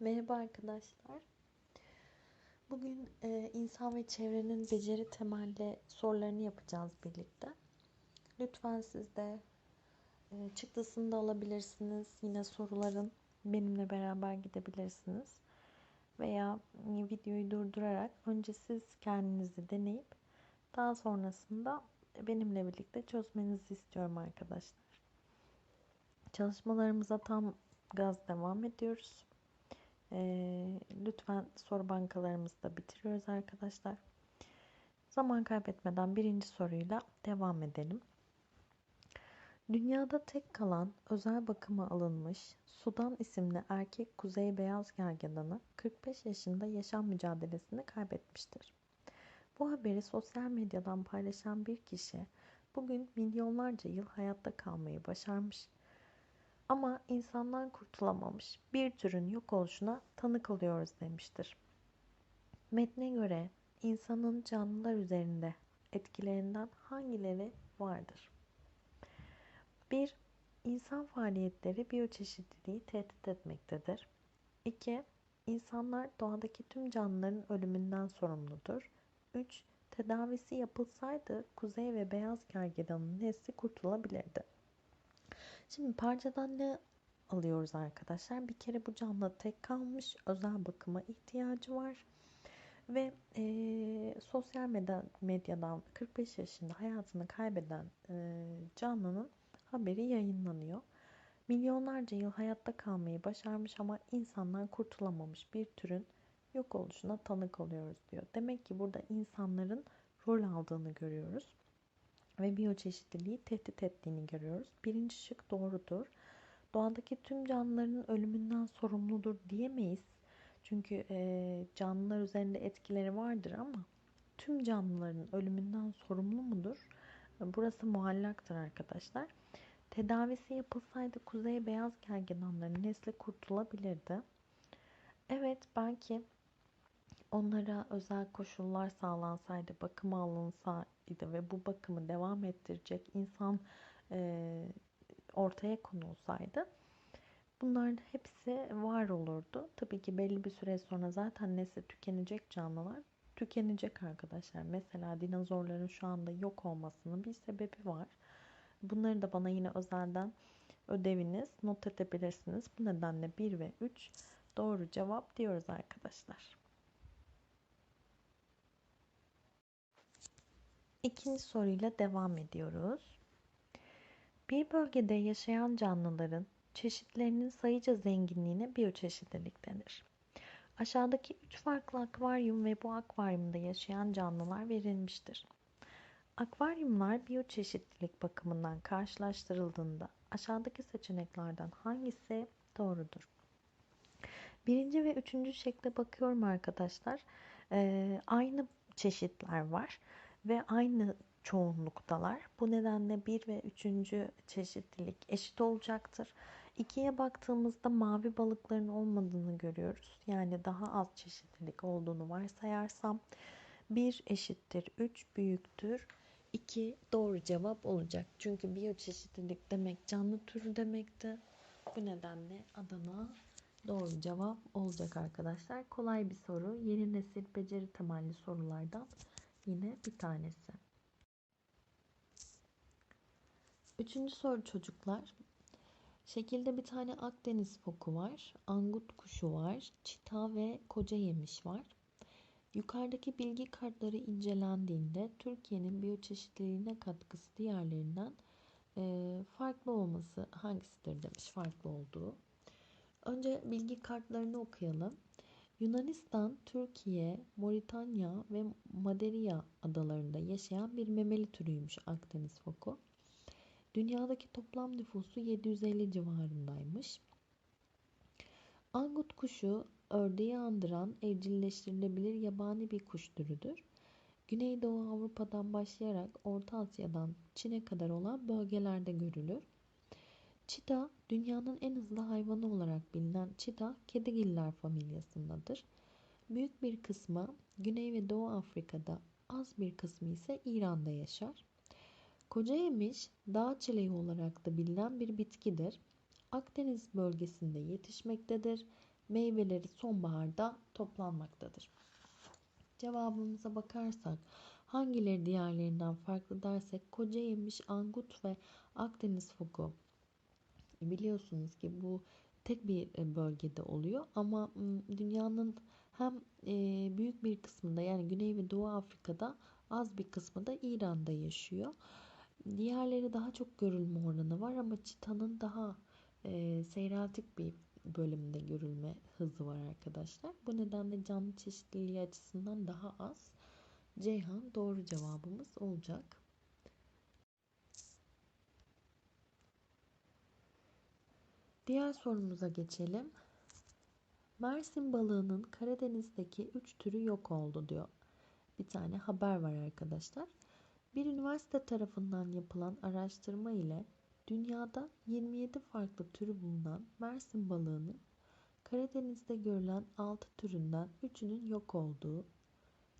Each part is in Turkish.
Merhaba arkadaşlar. Bugün e, insan ve çevrenin beceri temelli sorularını yapacağız birlikte. Lütfen siz de e, çıktısını da alabilirsiniz. Yine soruların benimle beraber gidebilirsiniz. Veya videoyu durdurarak önce siz kendinizi deneyip daha sonrasında benimle birlikte çözmenizi istiyorum arkadaşlar. Çalışmalarımıza tam gaz devam ediyoruz. Ee, lütfen soru bankalarımızı da bitiriyoruz arkadaşlar. Zaman kaybetmeden birinci soruyla devam edelim. Dünyada tek kalan özel bakıma alınmış Sudan isimli erkek kuzey beyaz gergedanı 45 yaşında yaşam mücadelesini kaybetmiştir. Bu haberi sosyal medyadan paylaşan bir kişi bugün milyonlarca yıl hayatta kalmayı başarmış ama insandan kurtulamamış bir türün yok oluşuna tanık oluyoruz demiştir. Metne göre insanın canlılar üzerinde etkilerinden hangileri vardır? 1. İnsan faaliyetleri biyoçeşitliliği tehdit etmektedir. 2. İnsanlar doğadaki tüm canlıların ölümünden sorumludur. 3. Tedavisi yapılsaydı kuzey ve beyaz gergedanın nesli kurtulabilirdi. Şimdi parçadan ne alıyoruz arkadaşlar? Bir kere bu canlı tek kalmış, özel bakıma ihtiyacı var. Ve e, sosyal medya, medyadan 45 yaşında hayatını kaybeden e, canlının haberi yayınlanıyor. Milyonlarca yıl hayatta kalmayı başarmış ama insanlar kurtulamamış bir türün yok oluşuna tanık oluyoruz diyor. Demek ki burada insanların rol aldığını görüyoruz ve biyoçeşitliliği tehdit ettiğini görüyoruz. Birinci şık doğrudur. Doğadaki tüm canlıların ölümünden sorumludur diyemeyiz. Çünkü e, canlılar üzerinde etkileri vardır ama tüm canlıların ölümünden sorumlu mudur? Burası muallaktır arkadaşlar. Tedavisi yapılsaydı kuzey beyaz gergedanların nesli kurtulabilirdi. Evet belki onlara özel koşullar sağlansaydı, bakıma alınsaydı ve bu bakımı devam ettirecek insan e, ortaya konulsaydı bunların hepsi var olurdu. Tabii ki belli bir süre sonra zaten nesli tükenecek canlılar tükenecek arkadaşlar. Mesela dinozorların şu anda yok olmasının bir sebebi var. Bunları da bana yine özelden ödeviniz not edebilirsiniz. Bu nedenle 1 ve 3 doğru cevap diyoruz arkadaşlar. İkinci soruyla devam ediyoruz. Bir bölgede yaşayan canlıların çeşitlerinin sayıca zenginliğine biyoçeşitlilik denir. Aşağıdaki üç farklı akvaryum ve bu akvaryumda yaşayan canlılar verilmiştir. Akvaryumlar biyoçeşitlilik bakımından karşılaştırıldığında aşağıdaki seçeneklerden hangisi doğrudur? Birinci ve üçüncü şekle bakıyorum arkadaşlar. Ee, aynı çeşitler var ve aynı çoğunluktalar. Bu nedenle bir ve üçüncü çeşitlilik eşit olacaktır. İkiye baktığımızda mavi balıkların olmadığını görüyoruz. Yani daha az çeşitlilik olduğunu varsayarsam 1 eşittir 3 büyüktür. 2 doğru cevap olacak. Çünkü biyoçeşitlilik demek canlı türü demekti. Bu nedenle Adana doğru cevap olacak arkadaşlar. Kolay bir soru. Yeni nesil beceri temelli sorulardan yine bir tanesi. Üçüncü soru çocuklar. Şekilde bir tane Akdeniz foku var, angut kuşu var, çita ve koca yemiş var. Yukarıdaki bilgi kartları incelendiğinde Türkiye'nin biyoçeşitliliğine katkısı diğerlerinden e, farklı olması hangisidir demiş farklı olduğu. Önce bilgi kartlarını okuyalım. Yunanistan, Türkiye, Moritanya ve Madeira adalarında yaşayan bir memeli türüymüş Akdeniz foku. Dünyadaki toplam nüfusu 750 civarındaymış. Angut kuşu ördeği andıran evcilleştirilebilir yabani bir kuş türüdür. Güneydoğu Avrupa'dan başlayarak Orta Asya'dan Çin'e kadar olan bölgelerde görülür. Çita, dünyanın en hızlı hayvanı olarak bilinen çita, kedigiller familyasındadır. Büyük bir kısmı Güney ve Doğu Afrika'da, az bir kısmı ise İran'da yaşar. Koca yemiş, dağ çileği olarak da bilinen bir bitkidir. Akdeniz bölgesinde yetişmektedir. Meyveleri sonbaharda toplanmaktadır. Cevabımıza bakarsak hangileri diğerlerinden farklı dersek koca yemiş, angut ve Akdeniz foku. Biliyorsunuz ki bu tek bir e, bölgede oluyor ama dünyanın hem e, büyük bir kısmında yani Güney ve Doğu Afrika'da az bir kısmı da İran'da yaşıyor. Diğerleri daha çok görülme oranı var ama çitanın daha e, seyreltik bir bölümde görülme hızı var arkadaşlar. Bu nedenle canlı çeşitliliği açısından daha az. Ceyhan doğru cevabımız olacak. Diğer sorumuza geçelim. Mersin balığının Karadeniz'deki 3 türü yok oldu diyor. Bir tane haber var arkadaşlar. Bir üniversite tarafından yapılan araştırma ile dünyada 27 farklı türü bulunan Mersin balığının Karadeniz'de görülen 6 türünden 3'ünün yok olduğu,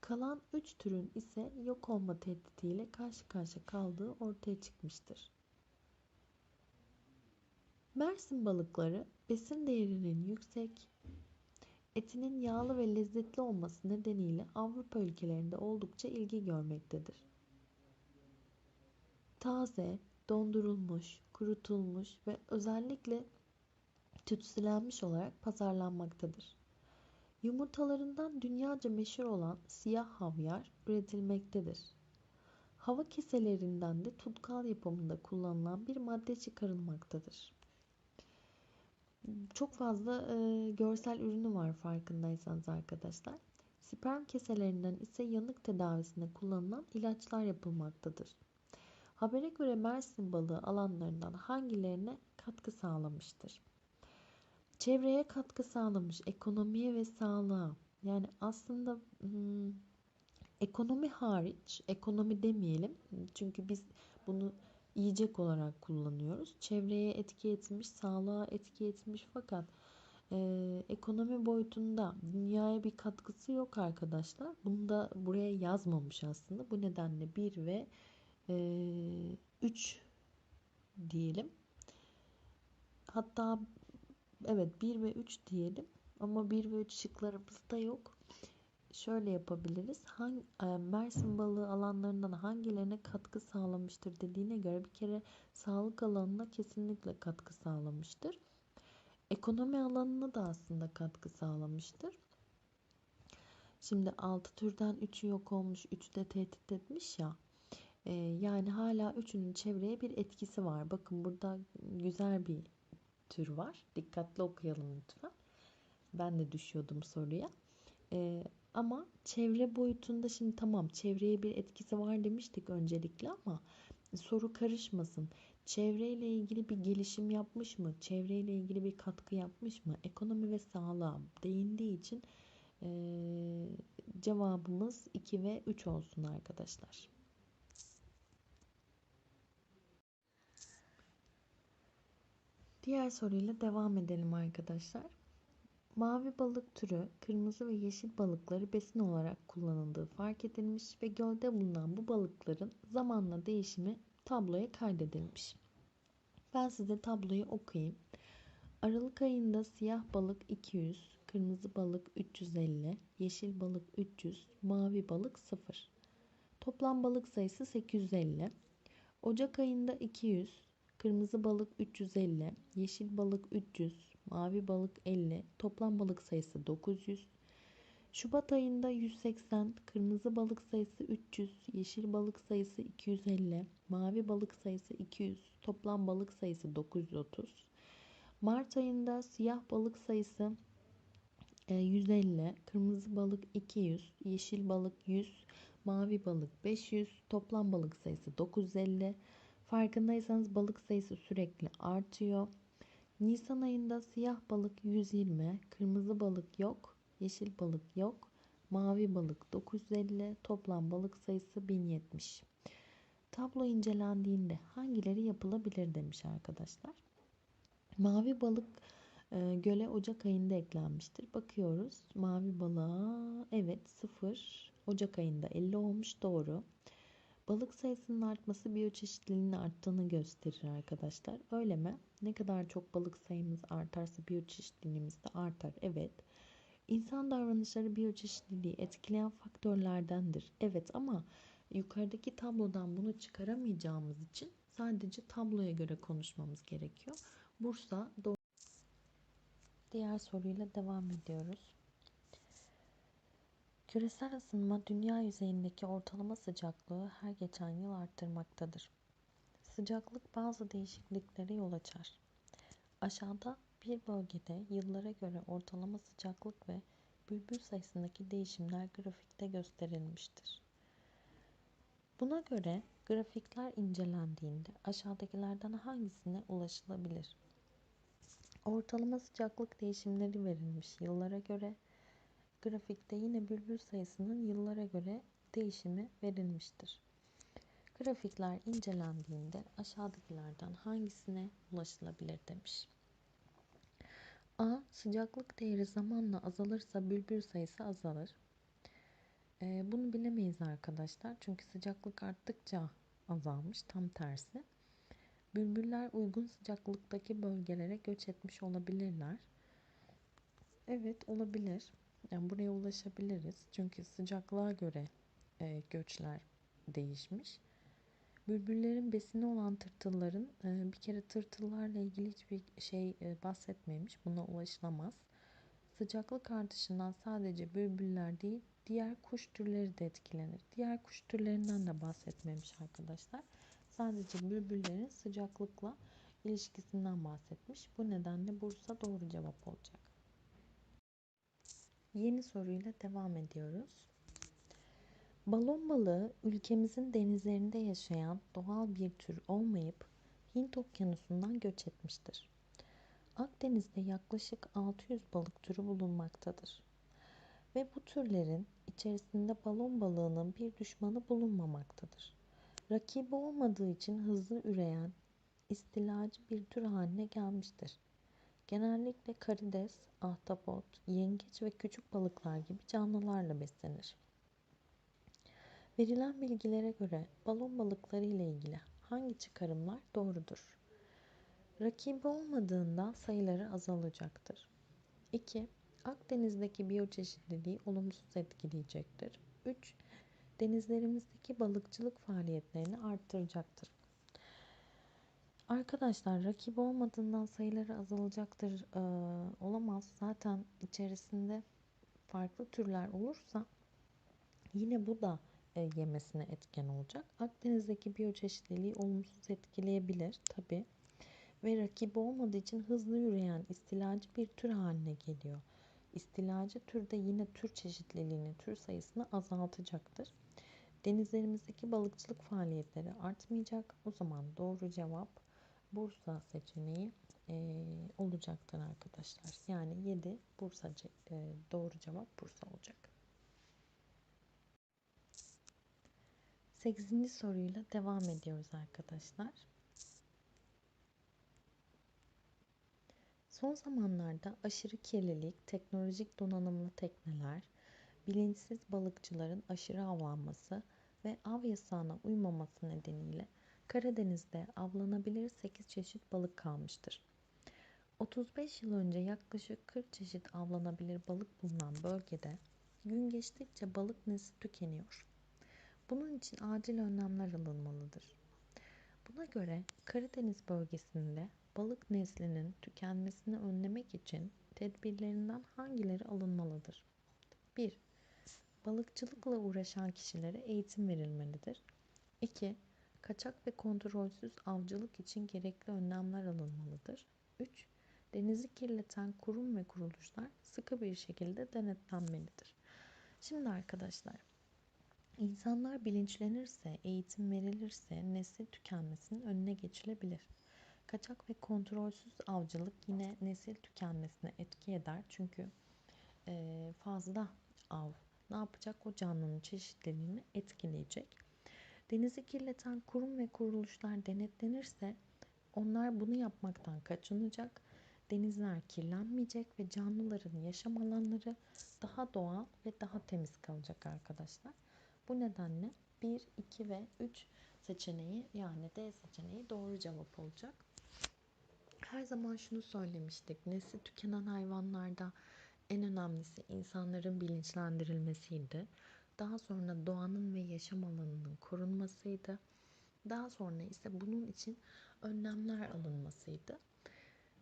kalan 3 türün ise yok olma tehditiyle karşı karşıya kaldığı ortaya çıkmıştır. Mersin balıkları besin değerinin yüksek, etinin yağlı ve lezzetli olması nedeniyle Avrupa ülkelerinde oldukça ilgi görmektedir. Taze, dondurulmuş, kurutulmuş ve özellikle tütsülenmiş olarak pazarlanmaktadır. Yumurtalarından dünyaca meşhur olan siyah havyar üretilmektedir. Hava keselerinden de tutkal yapımında kullanılan bir madde çıkarılmaktadır çok fazla e, görsel ürünü var farkındaysanız arkadaşlar. Sperm keselerinden ise yanık tedavisinde kullanılan ilaçlar yapılmaktadır. Habere göre Mersin balığı alanlarından hangilerine katkı sağlamıştır? Çevreye katkı sağlamış, ekonomiye ve sağlığa. Yani aslında hmm, ekonomi hariç, ekonomi demeyelim. Çünkü biz bunu yiyecek olarak kullanıyoruz. Çevreye etki etmiş, sağlığa etki etmiş fakat e, ekonomi boyutunda dünyaya bir katkısı yok arkadaşlar. Bunu da buraya yazmamış aslında. Bu nedenle 1 ve 3 e, diyelim. Hatta evet 1 ve 3 diyelim. Ama 1 ve 3 şıklarımızda yok şöyle yapabiliriz. Hangi, e, Mersin balığı alanlarından hangilerine katkı sağlamıştır dediğine göre bir kere sağlık alanına kesinlikle katkı sağlamıştır. Ekonomi alanına da aslında katkı sağlamıştır. Şimdi 6 türden 3'ü yok olmuş, 3'ü de tehdit etmiş ya. E, yani hala üçünün çevreye bir etkisi var. Bakın burada güzel bir tür var. Dikkatli okuyalım lütfen. Ben de düşüyordum soruya. E, ama çevre boyutunda şimdi tamam çevreye bir etkisi var demiştik öncelikle ama soru karışmasın. Çevreyle ilgili bir gelişim yapmış mı? Çevreyle ilgili bir katkı yapmış mı? Ekonomi ve sağlığa değindiği için e, cevabımız 2 ve 3 olsun arkadaşlar. Diğer soruyla devam edelim arkadaşlar. Mavi balık türü kırmızı ve yeşil balıkları besin olarak kullanıldığı fark edilmiş ve gölde bulunan bu balıkların zamanla değişimi tabloya kaydedilmiş. Ben size tabloyu okuyayım. Aralık ayında siyah balık 200, kırmızı balık 350, yeşil balık 300, mavi balık 0. Toplam balık sayısı 850. Ocak ayında 200, kırmızı balık 350, yeşil balık 300, mavi balık 50, toplam balık sayısı 900. Şubat ayında 180, kırmızı balık sayısı 300, yeşil balık sayısı 250, mavi balık sayısı 200, toplam balık sayısı 930. Mart ayında siyah balık sayısı 150, e, kırmızı balık 200, yeşil balık 100, mavi balık 500, toplam balık sayısı 950. Farkındaysanız balık sayısı sürekli artıyor. Nisan ayında siyah balık 120, kırmızı balık yok, yeşil balık yok, mavi balık 950, toplam balık sayısı 1070. Tablo incelendiğinde hangileri yapılabilir demiş arkadaşlar. Mavi balık e, göle Ocak ayında eklenmiştir. Bakıyoruz mavi balığa evet 0 Ocak ayında 50 olmuş doğru. Balık sayısının artması biyoçeşitliliğin arttığını gösterir arkadaşlar. Öyle mi? Ne kadar çok balık sayımız artarsa biyoçeşitliliğimiz de artar. Evet. İnsan davranışları biyoçeşitliliği etkileyen faktörlerdendir. Evet ama yukarıdaki tablodan bunu çıkaramayacağımız için sadece tabloya göre konuşmamız gerekiyor. Bursa doğru. Diğer soruyla devam ediyoruz. Küresel ısınma dünya yüzeyindeki ortalama sıcaklığı her geçen yıl arttırmaktadır. Sıcaklık bazı değişikliklere yol açar. Aşağıda bir bölgede yıllara göre ortalama sıcaklık ve bülbül sayısındaki değişimler grafikte gösterilmiştir. Buna göre grafikler incelendiğinde aşağıdakilerden hangisine ulaşılabilir? Ortalama sıcaklık değişimleri verilmiş yıllara göre. Grafikte yine bülbül sayısının yıllara göre değişimi verilmiştir. Grafikler incelendiğinde aşağıdakilerden hangisine ulaşılabilir demiş. A. Sıcaklık değeri zamanla azalırsa bülbül sayısı azalır. Ee, bunu bilemeyiz arkadaşlar. Çünkü sıcaklık arttıkça azalmış. Tam tersi. Bülbüller uygun sıcaklıktaki bölgelere göç etmiş olabilirler. Evet olabilir. Yani buraya ulaşabiliriz. Çünkü sıcaklığa göre e, göçler değişmiş. Bülbüllerin besini olan tırtılların e, bir kere tırtıllarla ilgili hiçbir şey e, bahsetmemiş. Buna ulaşılamaz. Sıcaklık artışından sadece bülbüller değil diğer kuş türleri de etkilenir. Diğer kuş türlerinden de bahsetmemiş arkadaşlar. Sadece bülbüllerin sıcaklıkla ilişkisinden bahsetmiş. Bu nedenle Bursa doğru cevap olacak. Yeni soruyla devam ediyoruz. Balon balığı ülkemizin denizlerinde yaşayan doğal bir tür olmayıp Hint okyanusundan göç etmiştir. Akdeniz'de yaklaşık 600 balık türü bulunmaktadır. Ve bu türlerin içerisinde balon balığının bir düşmanı bulunmamaktadır. Rakibi olmadığı için hızlı üreyen, istilacı bir tür haline gelmiştir. Genellikle karides, ahtapot, yengeç ve küçük balıklar gibi canlılarla beslenir. Verilen bilgilere göre balon balıkları ile ilgili hangi çıkarımlar doğrudur? Rakibi olmadığından sayıları azalacaktır. 2. Akdeniz'deki biyoçeşitliliği olumsuz etkileyecektir. 3. Denizlerimizdeki balıkçılık faaliyetlerini arttıracaktır. Arkadaşlar rakip olmadığından sayıları azalacaktır ee, olamaz. Zaten içerisinde farklı türler olursa yine bu da e, yemesine etken olacak. Akdeniz'deki biyoçeşitliliği olumsuz etkileyebilir tabi. Ve rakibi olmadığı için hızlı yürüyen istilacı bir tür haline geliyor. İstilacı türde yine tür çeşitliliğini, tür sayısını azaltacaktır. Denizlerimizdeki balıkçılık faaliyetleri artmayacak. O zaman doğru cevap Bursa seçeneği e, olacaktır arkadaşlar. Yani 7 Bursa e, doğru cevap Bursa olacak. 8. soruyla devam ediyoruz arkadaşlar. Son zamanlarda aşırı kirlilik, teknolojik donanımlı tekneler, bilinçsiz balıkçıların aşırı avlanması ve av yasağına uymaması nedeniyle Karadeniz'de avlanabilir 8 çeşit balık kalmıştır. 35 yıl önce yaklaşık 40 çeşit avlanabilir balık bulunan bölgede gün geçtikçe balık nesli tükeniyor. Bunun için acil önlemler alınmalıdır. Buna göre Karadeniz bölgesinde balık neslinin tükenmesini önlemek için tedbirlerinden hangileri alınmalıdır? 1. Balıkçılıkla uğraşan kişilere eğitim verilmelidir. 2. Kaçak ve kontrolsüz avcılık için gerekli önlemler alınmalıdır. 3. Denizi kirleten kurum ve kuruluşlar sıkı bir şekilde denetlenmelidir. Şimdi arkadaşlar, insanlar bilinçlenirse, eğitim verilirse nesil tükenmesinin önüne geçilebilir. Kaçak ve kontrolsüz avcılık yine nesil tükenmesine etki eder. Çünkü fazla av ne yapacak? O canlının çeşitliliğini etkileyecek. Denizi kirleten kurum ve kuruluşlar denetlenirse onlar bunu yapmaktan kaçınacak. Denizler kirlenmeyecek ve canlıların yaşam alanları daha doğal ve daha temiz kalacak arkadaşlar. Bu nedenle 1, 2 ve 3 seçeneği yani D seçeneği doğru cevap olacak. Her zaman şunu söylemiştik. Nesli tükenen hayvanlarda en önemlisi insanların bilinçlendirilmesiydi. Daha sonra doğanın ve yaşam alanının korunmasıydı. Daha sonra ise bunun için önlemler alınmasıydı.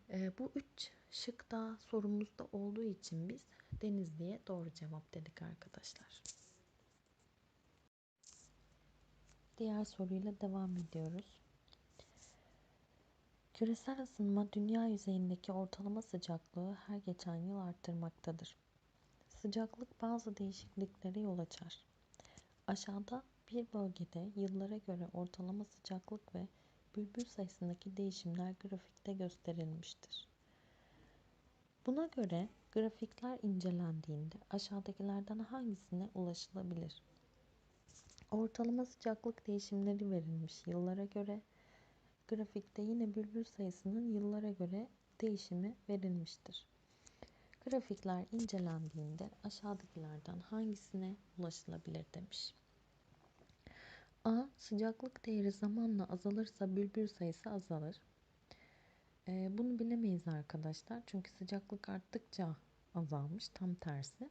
E, bu üç şık da sorumuzda olduğu için biz Denizli'ye doğru cevap dedik arkadaşlar. Diğer soruyla devam ediyoruz. Küresel ısınma dünya yüzeyindeki ortalama sıcaklığı her geçen yıl arttırmaktadır. Sıcaklık bazı değişikliklere yol açar. Aşağıda bir bölgede yıllara göre ortalama sıcaklık ve bülbül sayısındaki değişimler grafikte gösterilmiştir. Buna göre grafikler incelendiğinde aşağıdakilerden hangisine ulaşılabilir? Ortalama sıcaklık değişimleri verilmiş yıllara göre. Grafikte yine bülbül sayısının yıllara göre değişimi verilmiştir. Grafikler incelendiğinde aşağıdakilerden hangisine ulaşılabilir demiş. A. Sıcaklık değeri zamanla azalırsa bülbül sayısı azalır. Ee, bunu bilemeyiz arkadaşlar. Çünkü sıcaklık arttıkça azalmış. Tam tersi.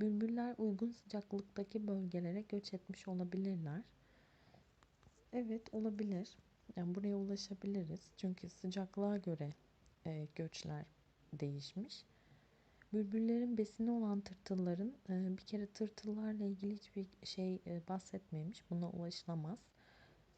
Bülbüller uygun sıcaklıktaki bölgelere göç etmiş olabilirler. Evet olabilir. Yani buraya ulaşabiliriz. Çünkü sıcaklığa göre e, göçler değişmiş. Bülbüllerin besini olan tırtılların e, bir kere tırtıllarla ilgili hiçbir şey e, bahsetmemiş. Buna ulaşılamaz.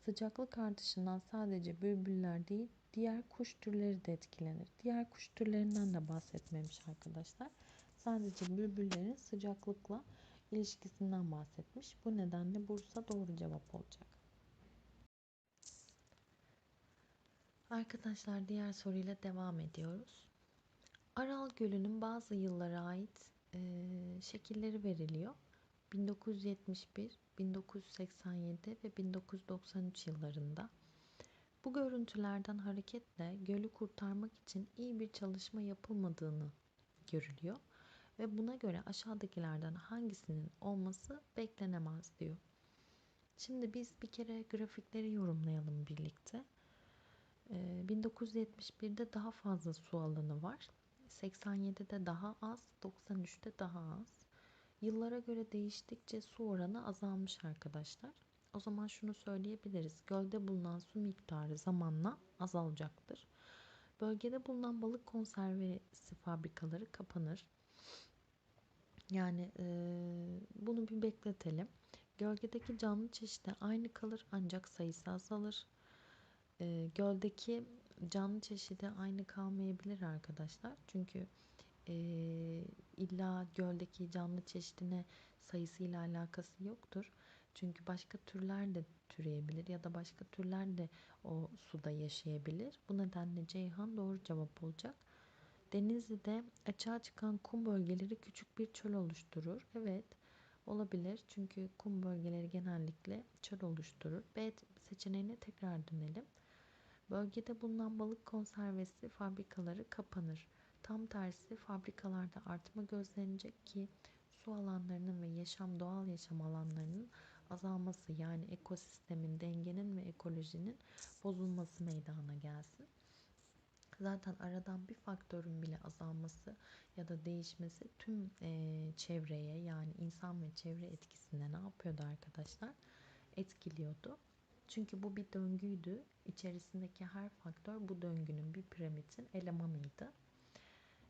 Sıcaklık artışından sadece bülbüller değil diğer kuş türleri de etkilenir. Diğer kuş türlerinden de bahsetmemiş arkadaşlar. Sadece bülbüllerin sıcaklıkla ilişkisinden bahsetmiş. Bu nedenle Bursa doğru cevap olacak. Arkadaşlar diğer soruyla devam ediyoruz. Aral Gölü'nün bazı yıllara ait e, şekilleri veriliyor. 1971, 1987 ve 1993 yıllarında. Bu görüntülerden hareketle gölü kurtarmak için iyi bir çalışma yapılmadığını görülüyor ve buna göre aşağıdakilerden hangisinin olması beklenemez diyor. Şimdi biz bir kere grafikleri yorumlayalım birlikte. 1971'de daha fazla su alanı var. 87'de daha az, 93'te daha az. Yıllara göre değiştikçe su oranı azalmış arkadaşlar. O zaman şunu söyleyebiliriz. Gölde bulunan su miktarı zamanla azalacaktır. Bölgede bulunan balık konservesi fabrikaları kapanır. Yani e, bunu bir bekletelim. Gölgedeki canlı çeşidi aynı kalır ancak sayısı azalır. E, göldeki canlı çeşidi aynı kalmayabilir arkadaşlar. Çünkü e, illa göldeki canlı çeşidine sayısıyla alakası yoktur. Çünkü başka türler de türeyebilir ya da başka türler de o suda yaşayabilir. Bu nedenle Ceyhan doğru cevap olacak. Denizli'de açığa çıkan kum bölgeleri küçük bir çöl oluşturur. Evet olabilir çünkü kum bölgeleri genellikle çöl oluşturur. B seçeneğine tekrar dönelim. Bölgede bulunan balık konservesi fabrikaları kapanır. Tam tersi fabrikalarda artma gözlenecek ki su alanlarının ve yaşam doğal yaşam alanlarının azalması yani ekosistemin dengenin ve ekolojinin bozulması meydana gelsin. Zaten aradan bir faktörün bile azalması ya da değişmesi tüm e, çevreye yani insan ve çevre etkisinde ne yapıyordu arkadaşlar? Etkiliyordu. Çünkü bu bir döngüydü. İçerisindeki her faktör bu döngünün bir piramidin elemanıydı.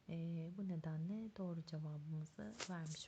E, bu nedenle doğru cevabımızı vermiş